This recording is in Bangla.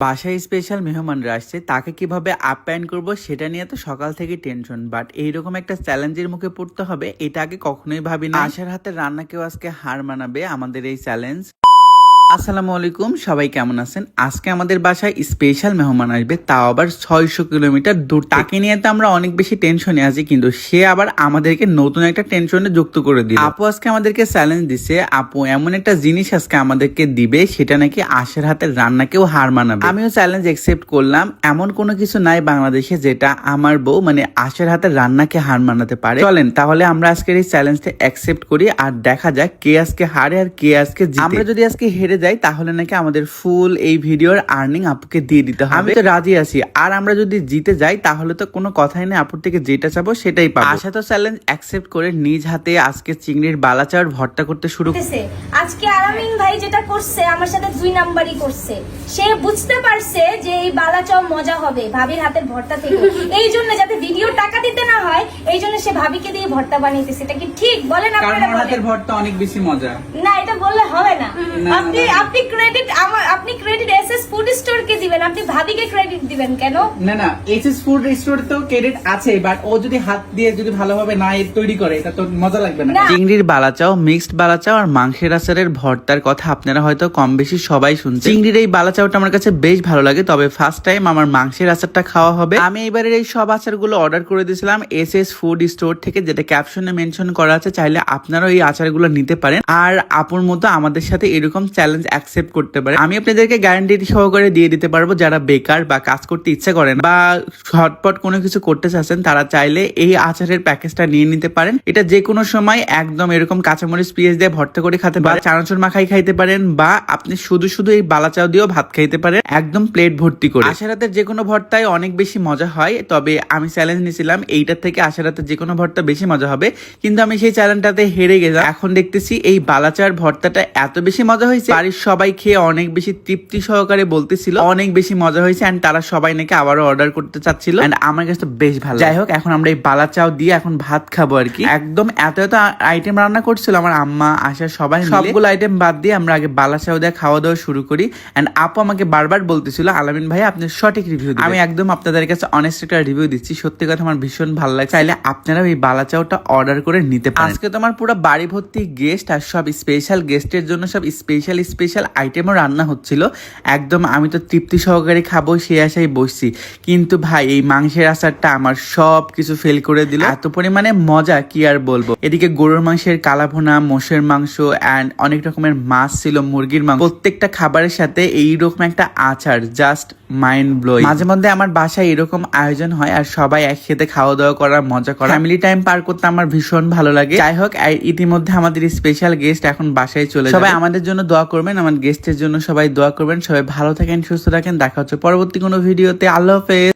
বাসায় স্পেশাল মেহমানরা আসছে তাকে কীভাবে আপ্যায়ন করব সেটা নিয়ে তো সকাল থেকে টেনশন বাট এইরকম একটা চ্যালেঞ্জের মুখে পড়তে হবে এটা আগে কখনোই ভাবি না আশার হাতে রান্না কেউ আজকে হার মানাবে আমাদের এই চ্যালেঞ্জ আসসালামু আলাইকুম, সবাই কেমন আছেন? আজকে আমাদের বাসায় স্পেশাল মেহমান আসবে, তাও আবার ছয়শো কিলোমিটার দূর। তাকে নিয়ে তো আমরা অনেক বেশি টেনশনে আছি, কিন্তু সে আবার আমাদেরকে নতুন একটা টেনশনে যুক্ত করে দিল। আপু আজকে আমাদেরকে চ্যালেঞ্জ দিছে, আপু এমন একটা জিনিস আজকে আমাদেরকে দিবে, সেটা নাকি আশের হাতের রান্নাকেও হার মানাবে। আমিও চ্যালেঞ্জ একসেপ্ট করলাম, এমন কোনো কিছু নাই বাংলাদেশে যেটা আমার বউ মানে আশের হাতের রান্নাকে হার মানাতে পারে। চলেন, তাহলে আমরা আজকের এই চ্যালেঞ্জটা অ্যাকসেপ্ট করি, আর দেখা যাক কে আজকে হারে আর কে আজকে আমরা যদি আজকে হেরে যাই তাহলে নাকি আমাদের ফুল এই ভিডিওর আর্নিং আপুকে দিয়ে দিতে হবে। আমি তো রাজি আছি। আর আমরা যদি জিতে যাই তাহলে তো কোনো কথাই নেই আপুর থেকে যেটা চাবো সেটাই পাবো। আশা তো চ্যালেঞ্জ অ্যাকসেপ্ট করে নিজ হাতে আজকে চিংড়ির বালাচার ভর্তা করতে শুরু করতেছে আজকে আরামিন ভাই যেটা করছে আমার সাথে দুই নাম্বারই করছে। সে বুঝতে পারছে যে এই বালাচাও মজা হবে ভাবির হাতের ভর্তা থেকে। এই জন্য যাতে ভিডিও টাকা দিতে না হয় এই জন্য সে ভাবিকে দিয়ে ভর্তা বানিয়েছে। এটা কি ঠিক? বলেন আপনারা ভর্তা অনেক বেশি মজা। না বললে হবে না। আপনি আপনি ক্রেডিট আমার আপনি ক্রেডিট এসএস ফুড স্টোর কে দিবেন আপনি ভাবিকে ক্রেডিট দিবেন কেন? না না এইচএস ফুড স্টোর তো ক্রেডিট আছে বাট ও যদি হাত দিয়ে যদি ভালোভাবে না তৈরি করে এটা তো মজা লাগবে না। চিংড়ির বালাচাও মিক্সড বালাচাও আর মাংসের আচারের ভর্তার কথা আপনারা হয়তো কম বেশি সবাই শুনছেন। চিংড়ির এই বালাচাওটা আমার কাছে বেশ ভালো লাগে তবে ফার্স্ট টাইম আমার মাংসের আচারটা খাওয়া হবে। আমি এবারের এই সব আচারগুলো অর্ডার করে দিয়েছিলাম এস এস ফুড স্টোর থেকে যেটা ক্যাপশনে মেনশন করা আছে চাইলে আপনারাও এই আচারগুলো নিতে পারেন। আর আপুর মতো আমাদের সাথে এরকম চ্যালেঞ্জ অ্যাকসেপ্ট করতে পারে আমি আপনাদেরকে গ্যারান্টি সহকারে দিয়ে দিতে পারব। যারা বেকার বা কাজ করতে ইচ্ছা করেন বা ঝটপট কোনো কিছু করতে চাচ্ছেন, তারা চাইলে এই আচারের প্যাকেজটা নিয়ে নিতে পারেন। এটা যে কোনো সময় একদম এরকম কাঁচামরিচ, পেঁয়াজ দিয়ে ভর্তা করে খেতে পারেন চানাচুর মাখাই খাইতে পারেন, বা আপনি শুধু শুধু এই বালাচাও দিয়েও ভাত খাইতে পারেন, একদম প্লেট ভর্তি করে। আশারাতের যে কোনো ভর্তায় অনেক বেশি মজা হয়, তবে আমি চ্যালেঞ্জ নিয়েছিলাম, এইটার থেকে আশারাতের যে কোনো ভর্তা বেশি মজা হবে, কিন্তু আমি সেই চ্যালেঞ্জটাতে হেরে গেলাম। এখন দেখতেছি এই বালাচার ভর্তাটা এত বেশি মজা হয়েছে, বাড়ির সবাই খেয়ে অনেক বেশি তৃপ্তি সহকারে বলতেছিল, অনেক বেশি মজা হয়েছে এন্ড তারা সবাই নাকি আবারও অর্ডার করতে চাচ্ছিল এন্ড আমার কাছে তো বেশ ভালো যাই হোক এখন আমরা এই বালাচাও দিয়ে এখন ভাত খাব আর কি। একদম এত এত আইটেম রান্না করছিল আমার আম্মা আশা সবাই সবগুলো আইটেম বাদ দিয়ে আমরা আগে বালাচাও দিয়ে খাওয়া দাওয়া শুরু করি। এন্ড আপু আমাকে বারবার বলতেছিল আলামিন ভাই আপনি সঠিক রিভিউ আমি একদম আপনাদের কাছে অনেস্ট একটা রিভিউ দিচ্ছি। সত্যি কথা আমার ভীষণ ভালো লাগছে। চাইলে আপনারাও এই বালাচাওটা অর্ডার করে নিতে পারেন। আজকে তোমার পুরো বাড়ি ভর্তি গেস্ট আর সব স্পেশাল গেস্টের জন্য সব স্পেশাল স্পেশাল আইটেমও রান্না হচ্ছিল। একদম আমি তো তৃপ্তি সহকারে খাব সে আশাই বসছি। কিন্তু ভাই এই মাংসের আচারটা আমার সব কিছু ফেল করে দিল। এত পরিমাণে মজা কি আর বলব? এদিকে গরুর মাংসের কালাভোনা মোষের মাংস অ্যান্ড অনেক রকমের মাছ ছিল মুরগির মাংস। প্রত্যেকটা খাবারের সাথে এইরকম একটা আচার জাস্ট মাইন্ড ব্লোয়িং মাঝে মধ্যে আমার বাসায় এরকম আয়োজন হয় আর সবাই একসাথে খাওয়া দাওয়া করার মজা করা ফ্যামিলি টাইম পার করতে আমার ভীষণ ভালো লাগে। যাই হোক ইতিমধ্যে আমাদের স্পেশাল গেস্ট এখন বাসায় চলে। সবাই আমাদের জন্য দোয়া করবেন আমার গেস্টের জন্য সবাই দোয়া করবেন। সবাই ভালো থাকেন সুস্থ থাকেন। দেখা হচ্ছে। পরবর্তী কোনো ভিডিওতে আল্লাহ হাফেজ।